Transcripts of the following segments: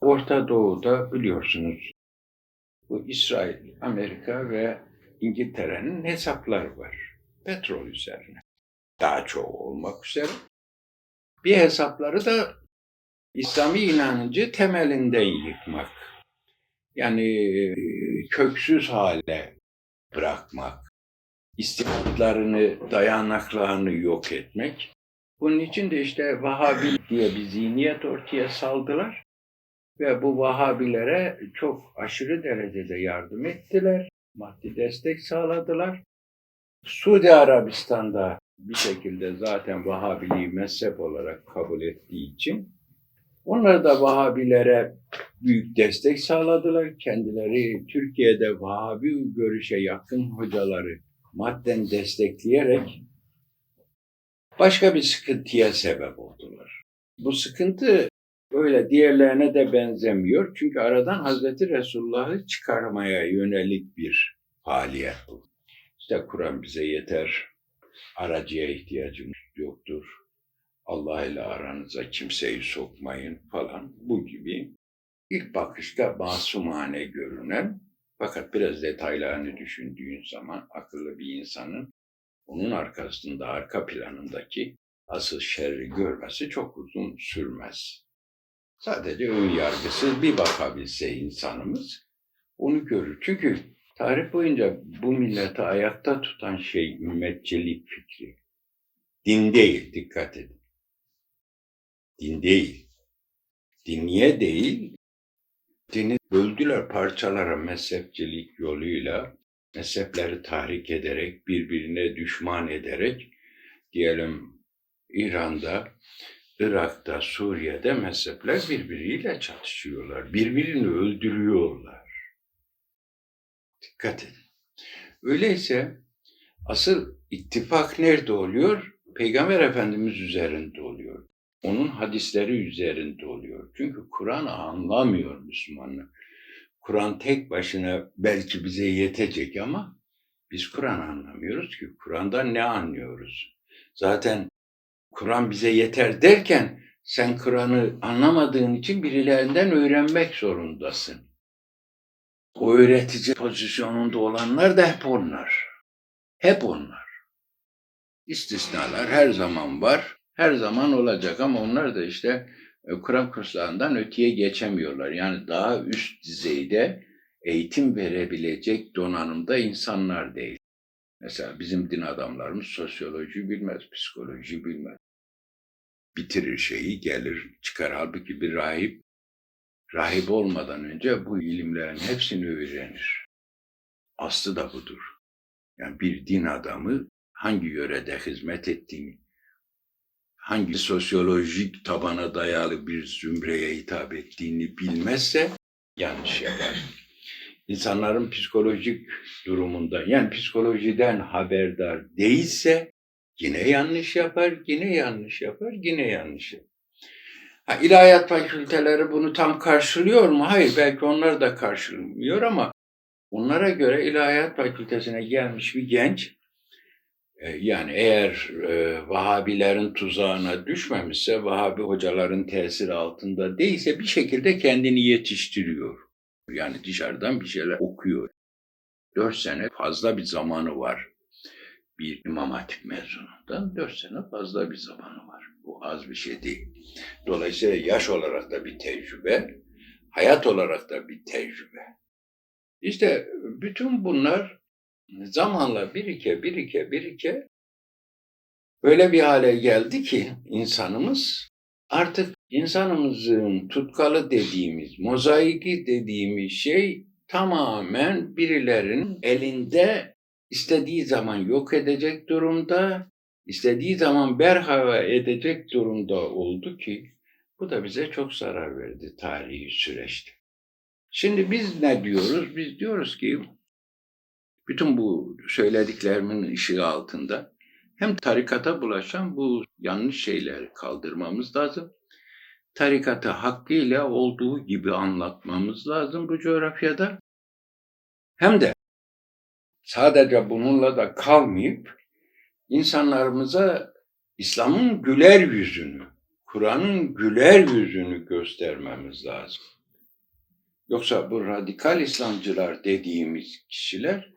Orta Doğu'da biliyorsunuz bu İsrail, Amerika ve İngiltere'nin hesapları var. Petrol üzerine. Daha çoğu olmak üzere. Bir hesapları da İslami inancı temelinden yıkmak. Yani köksüz hale bırakmak. İstibdatlarını, dayanaklarını yok etmek. Bunun için de işte Vahabi diye bir zihniyet ortaya saldılar. Ve bu Vahabilere çok aşırı derecede yardım ettiler. Maddi destek sağladılar. Suudi Arabistan'da bir şekilde zaten Vahabiliği mezhep olarak kabul ettiği için onlar da Vahabilere büyük destek sağladılar. Kendileri Türkiye'de Vahabi görüşe yakın hocaları madden destekleyerek başka bir sıkıntıya sebep oldular. Bu sıkıntı öyle diğerlerine de benzemiyor. Çünkü aradan Hazreti Resulullah'ı çıkarmaya yönelik bir faaliyet bu. İşte Kur'an bize yeter, aracıya ihtiyacımız yoktur. Allah ile aranıza kimseyi sokmayın falan bu gibi ilk bakışta masumane görünen fakat biraz detaylarını düşündüğün zaman akıllı bir insanın onun arkasında arka planındaki asıl şerri görmesi çok uzun sürmez. Sadece ön yargısız bir bakabilse insanımız onu görür. Çünkü tarih boyunca bu milleti ayakta tutan şey ümmetçilik fikri. Din değil, dikkat edin. Din değil. Dinniye değil, dini böldüler parçalara mezhepçilik yoluyla, mezhepleri tahrik ederek, birbirine düşman ederek, diyelim İran'da, Irak'ta, Suriye'de mezhepler birbiriyle çatışıyorlar. Birbirini öldürüyorlar. Dikkat edin. Öyleyse asıl ittifak nerede oluyor? Peygamber Efendimiz üzerinde oluyor. Onun hadisleri üzerinde oluyor. Çünkü Kur'an'ı anlamıyor Müslümanlar. Kur'an tek başına belki bize yetecek ama biz Kur'an anlamıyoruz ki. Kur'an'dan ne anlıyoruz? Zaten Kur'an bize yeter derken sen Kur'an'ı anlamadığın için birilerinden öğrenmek zorundasın. O öğretici pozisyonunda olanlar da hep onlar. Hep onlar. İstisnalar her zaman var, her zaman olacak ama onlar da işte e, Kur'an kurslarından öteye geçemiyorlar. Yani daha üst düzeyde eğitim verebilecek donanımda insanlar değil. Mesela bizim din adamlarımız sosyoloji bilmez, psikoloji bilmez. Bitirir şeyi gelir çıkar. Halbuki bir rahip, rahip olmadan önce bu ilimlerin hepsini öğrenir. Aslı da budur. Yani bir din adamı hangi yörede hizmet ettiğini, hangi sosyolojik tabana dayalı bir zümreye hitap ettiğini bilmezse yanlış yapar. İnsanların psikolojik durumunda yani psikolojiden haberdar değilse yine yanlış yapar, yine yanlış yapar, yine yanlış yapar. Ha, ilahiyat fakülteleri bunu tam karşılıyor mu? Hayır, belki onlar da karşılamıyor ama onlara göre ilahiyat fakültesine gelmiş bir genç e, yani eğer e, Vahabilerin tuzağına düşmemişse, Vahabi hocaların tesiri altında değilse bir şekilde kendini yetiştiriyor. Yani dışarıdan bir şeyler okuyor. Dört sene fazla bir zamanı var. Bir imam hatip mezunundan dört sene fazla bir zamanı var. Bu az bir şey değil. Dolayısıyla yaş olarak da bir tecrübe, hayat olarak da bir tecrübe. İşte bütün bunlar zamanla birike birike birike öyle bir hale geldi ki insanımız artık insanımızın tutkalı dediğimiz, mozaiki dediğimiz şey tamamen birilerinin elinde istediği zaman yok edecek durumda, istediği zaman berhava edecek durumda oldu ki bu da bize çok zarar verdi tarihi süreçte. Şimdi biz ne diyoruz? Biz diyoruz ki bütün bu söylediklerimin ışığı altında hem tarikata bulaşan bu yanlış şeyleri kaldırmamız lazım. Tarikatı hakkıyla olduğu gibi anlatmamız lazım bu coğrafyada. Hem de sadece bununla da kalmayıp insanlarımıza İslam'ın güler yüzünü, Kur'an'ın güler yüzünü göstermemiz lazım. Yoksa bu radikal İslamcılar dediğimiz kişiler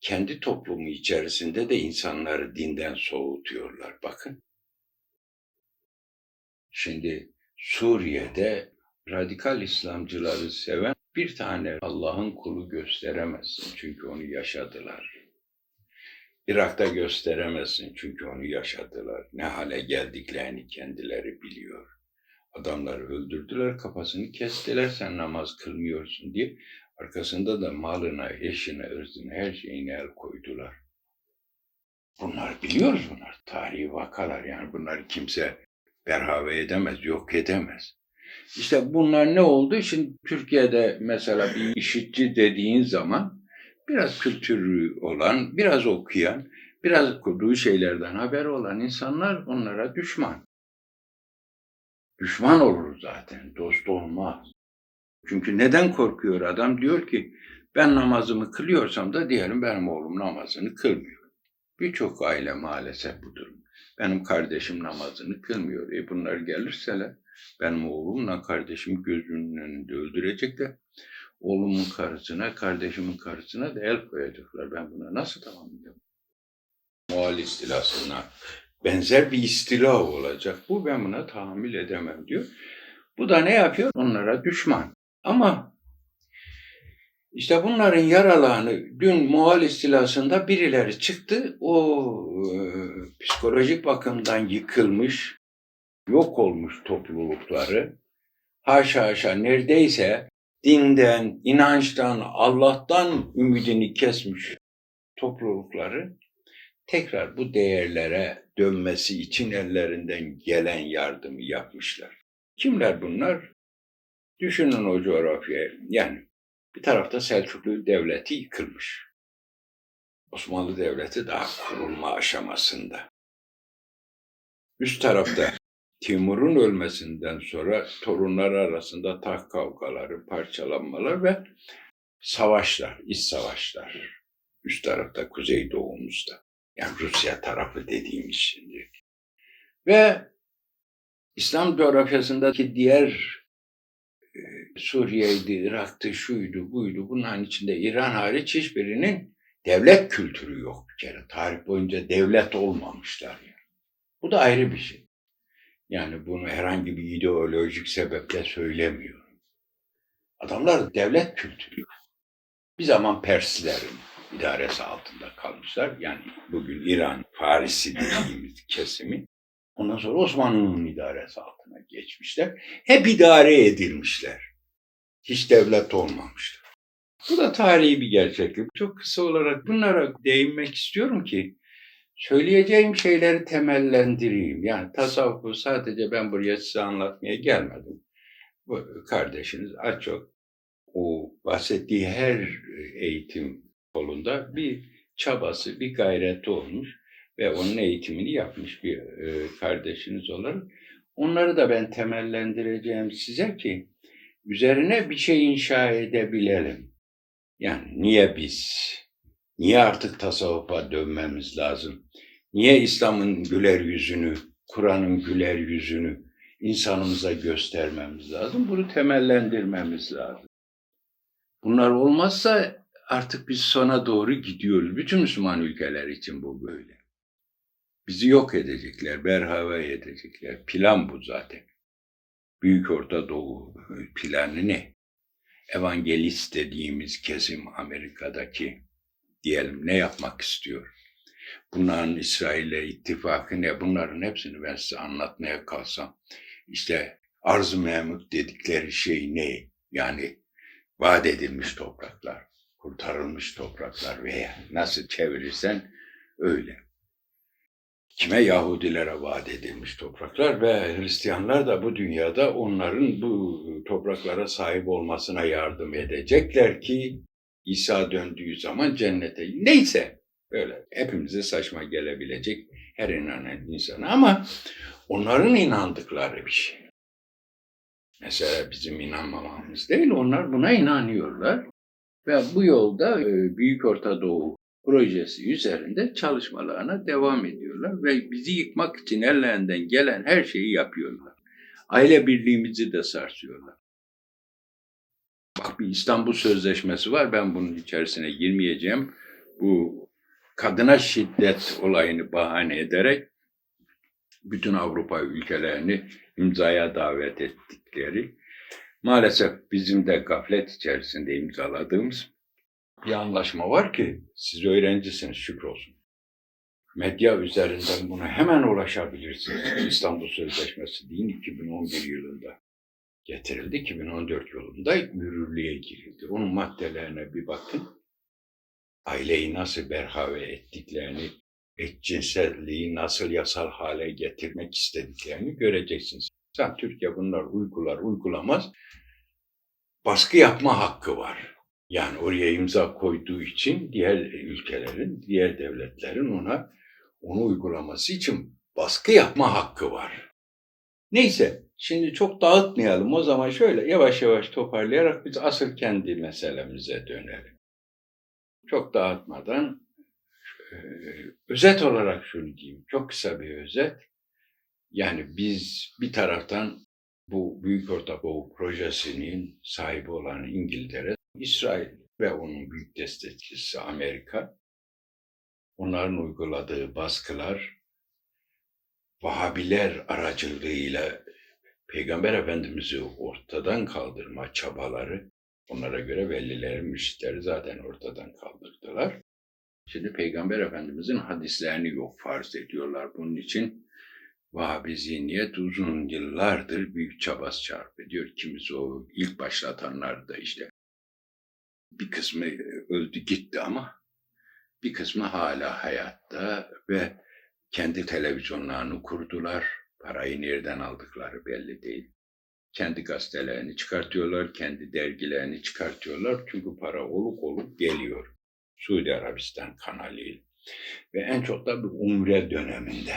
kendi toplumu içerisinde de insanları dinden soğutuyorlar. Bakın. Şimdi Suriye'de radikal İslamcıları seven bir tane Allah'ın kulu gösteremezsin çünkü onu yaşadılar. Irak'ta gösteremezsin çünkü onu yaşadılar. Ne hale geldiklerini kendileri biliyor. Adamları öldürdüler, kafasını kestiler, sen namaz kılmıyorsun diye. Arkasında da malına, eşine, ırzına, her şeyine el koydular. Bunlar biliyoruz bunlar. Tarihi vakalar yani bunları kimse berhave edemez, yok edemez. İşte bunlar ne oldu? Şimdi Türkiye'de mesela bir işitçi dediğin zaman biraz kültürü olan, biraz okuyan, biraz okuduğu şeylerden haber olan insanlar onlara düşman. Düşman olur zaten, dost olmaz. Çünkü neden korkuyor adam? Diyor ki ben namazımı kılıyorsam da diyelim benim oğlum namazını kılmıyor. Birçok aile maalesef bu durum. Benim kardeşim namazını kılmıyor. E bunlar gelirseler benim oğlumla kardeşim gözünün önünde öldürecek de oğlumun karısına, kardeşimin karısına da el koyacaklar. Ben buna nasıl tahammül Muhal istilasına benzer bir istila olacak. Bu ben buna tahammül edemem diyor. Bu da ne yapıyor? Onlara düşman. Ama işte bunların yaralarını dün Muhal istilasında birileri çıktı. O e, psikolojik bakımdan yıkılmış, yok olmuş toplulukları. Haşa haşa neredeyse dinden, inançtan, Allah'tan ümidini kesmiş toplulukları tekrar bu değerlere dönmesi için ellerinden gelen yardımı yapmışlar. Kimler bunlar? Düşünün o coğrafyayı. Yani bir tarafta Selçuklu Devleti yıkılmış. Osmanlı Devleti daha kurulma aşamasında. Üst tarafta Timur'un ölmesinden sonra torunlar arasında taht kavgaları, parçalanmalar ve savaşlar, iç savaşlar. Üst tarafta, kuzey doğumuzda. Yani Rusya tarafı dediğimiz şimdi. Ve İslam coğrafyasındaki diğer Suriye'ydi, Irak'tı, şuydu, buydu. Bunların içinde İran hariç hiçbirinin devlet kültürü yok bir kere. Tarih boyunca devlet olmamışlar. Yani. Bu da ayrı bir şey. Yani bunu herhangi bir ideolojik sebeple söylemiyorum. Adamlar devlet kültürü. Bir zaman Perslerin idaresi altında kalmışlar. Yani bugün İran, Farisi dediğimiz kesimi. Ondan sonra Osmanlı'nın idaresi altına geçmişler. Hep idare edilmişler. Hiç devlet olmamışlar. Bu da tarihi bir gerçeklik. Çok kısa olarak bunlara değinmek istiyorum ki söyleyeceğim şeyleri temellendireyim. Yani tasavvufu sadece ben buraya size anlatmaya gelmedim. Bu kardeşiniz az çok o bahsettiği her eğitim kolunda bir çabası, bir gayreti olmuş ve onun eğitimini yapmış bir e, kardeşiniz olarak. Onları da ben temellendireceğim size ki üzerine bir şey inşa edebilelim. Yani niye biz, niye artık tasavvufa dönmemiz lazım? Niye İslam'ın güler yüzünü, Kur'an'ın güler yüzünü insanımıza göstermemiz lazım? Bunu temellendirmemiz lazım. Bunlar olmazsa artık biz sona doğru gidiyoruz. Bütün Müslüman ülkeler için bu böyle. Bizi yok edecekler, berhava edecekler. Plan bu zaten. Büyük Orta Doğu planı ne? Evangelist dediğimiz kesim Amerika'daki diyelim ne yapmak istiyor? Bunların İsrail'le ittifakı ne? Bunların hepsini ben size anlatmaya kalsam. İşte arz-ı memut dedikleri şey ne? Yani vaat edilmiş topraklar, kurtarılmış topraklar veya nasıl çevirirsen öyle. Kime Yahudilere vaat edilmiş topraklar ve Hristiyanlar da bu dünyada onların bu topraklara sahip olmasına yardım edecekler ki İsa döndüğü zaman cennete neyse böyle hepimize saçma gelebilecek her inanan insana ama onların inandıkları bir şey. Mesela bizim inanmamamız değil, onlar buna inanıyorlar. Ve bu yolda e, Büyük Orta Doğu projesi üzerinde çalışmalarına devam ediyorlar ve bizi yıkmak için ellerinden gelen her şeyi yapıyorlar. Aile birliğimizi de sarsıyorlar. Bak bir İstanbul Sözleşmesi var. Ben bunun içerisine girmeyeceğim. Bu kadına şiddet olayını bahane ederek bütün Avrupa ülkelerini imzaya davet ettikleri maalesef bizim de gaflet içerisinde imzaladığımız bir anlaşma var ki siz öğrencisiniz şükrolsun. Medya üzerinden buna hemen ulaşabilirsiniz. İstanbul Sözleşmesi değil 2011 yılında getirildi. 2014 yılında yürürlüğe girildi. Onun maddelerine bir bakın. Aileyi nasıl berhave ettiklerini, eşcinselliği nasıl yasal hale getirmek istediklerini göreceksiniz. Sen Türkiye bunlar uygular uygulamaz. Baskı yapma hakkı var. Yani oraya imza koyduğu için diğer ülkelerin, diğer devletlerin ona onu uygulaması için baskı yapma hakkı var. Neyse, şimdi çok dağıtmayalım. O zaman şöyle yavaş yavaş toparlayarak biz asıl kendi meselemize dönelim. Çok dağıtmadan e, özet olarak şunu diyeyim. Çok kısa bir özet. Yani biz bir taraftan bu Büyük Orta Doğu projesinin sahibi olan İngiltere, İsrail ve onun büyük destekçisi Amerika, onların uyguladığı baskılar, Vahabiler aracılığıyla Peygamber Efendimiz'i ortadan kaldırma çabaları, onlara göre velilerin müşrikleri zaten ortadan kaldırdılar. Şimdi Peygamber Efendimiz'in hadislerini yok farz ediyorlar. Bunun için Vahabi zihniyet uzun yıllardır büyük çaba sarf ediyor. Kimisi o ilk başlatanlar da işte bir kısmı öldü gitti ama bir kısmı hala hayatta ve kendi televizyonlarını kurdular. Parayı nereden aldıkları belli değil. Kendi gazetelerini çıkartıyorlar, kendi dergilerini çıkartıyorlar. Çünkü para oluk oluk geliyor. Suudi Arabistan kanalıyla. Ve en çok da bu umre döneminde.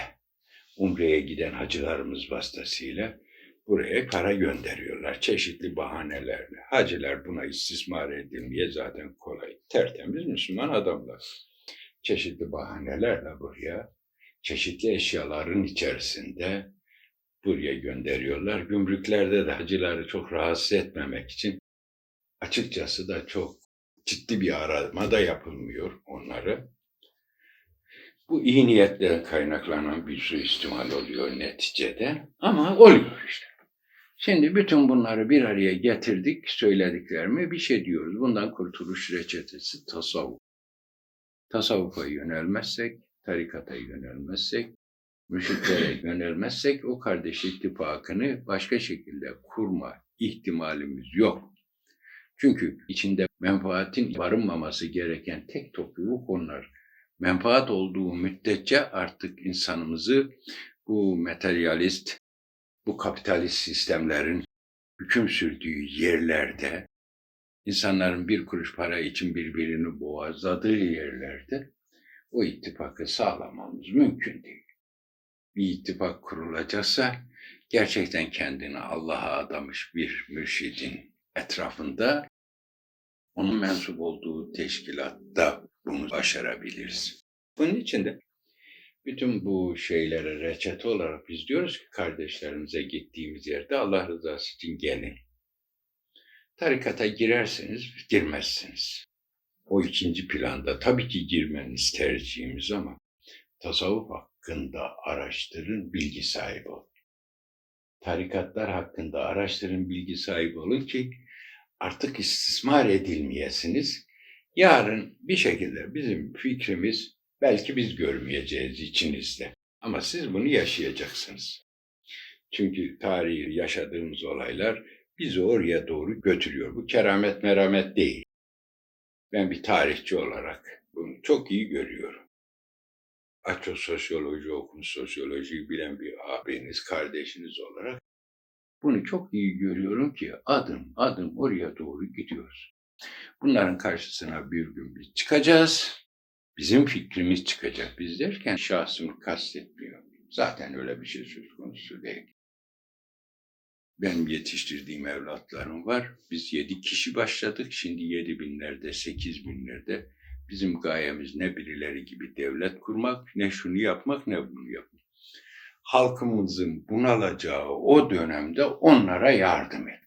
Umre'ye giden hacılarımız vasıtasıyla buraya para gönderiyorlar çeşitli bahanelerle. Hacılar buna istismar edilmeye zaten kolay. Tertemiz Müslüman adamlar. Çeşitli bahanelerle buraya çeşitli eşyaların içerisinde buraya gönderiyorlar. Gümrüklerde de hacıları çok rahatsız etmemek için açıkçası da çok ciddi bir arama da yapılmıyor onları. Bu iyi niyetten kaynaklanan bir suistimal oluyor neticede ama oluyor işte. Şimdi bütün bunları bir araya getirdik, söylediklerimi bir şey diyoruz. Bundan kurtuluş reçetesi tasavvuf. Tasavvufa yönelmezsek, tarikata yönelmezsek, müşriklere yönelmezsek o kardeş ittifakını başka şekilde kurma ihtimalimiz yok. Çünkü içinde menfaatin barınmaması gereken tek topluluk onlar. Menfaat olduğu müddetçe artık insanımızı bu materyalist, bu kapitalist sistemlerin hüküm sürdüğü yerlerde, insanların bir kuruş para için birbirini boğazladığı yerlerde o ittifakı sağlamamız mümkün değil. Bir ittifak kurulacaksa gerçekten kendini Allah'a adamış bir mürşidin etrafında onun mensup olduğu teşkilatta bunu başarabiliriz. Bunun için de bütün bu şeylere reçete olarak biz diyoruz ki kardeşlerimize gittiğimiz yerde Allah rızası için gelin. Tarikata girerseniz girmezsiniz. O ikinci planda tabii ki girmeniz tercihimiz ama tasavvuf hakkında araştırın, bilgi sahibi olun. Tarikatlar hakkında araştırın, bilgi sahibi olun ki artık istismar edilmeyesiniz. Yarın bir şekilde bizim fikrimiz belki biz görmeyeceğiz içinizde. Ama siz bunu yaşayacaksınız. Çünkü tarihi yaşadığımız olaylar bizi oraya doğru götürüyor. Bu keramet meramet değil. Ben bir tarihçi olarak bunu çok iyi görüyorum. Aço sosyoloji okumuş, sosyolojiyi bilen bir abiniz, kardeşiniz olarak bunu çok iyi görüyorum ki adım adım oraya doğru gidiyoruz. Bunların karşısına bir gün biz çıkacağız. Bizim fikrimiz çıkacak. Biz derken şahsımı kastetmiyor. Zaten öyle bir şey söz konusu değil. Benim yetiştirdiğim evlatlarım var. Biz yedi kişi başladık. Şimdi yedi binlerde, sekiz binlerde. Bizim gayemiz ne birileri gibi devlet kurmak, ne şunu yapmak, ne bunu yapmak. Halkımızın bunalacağı o dönemde onlara yardım et.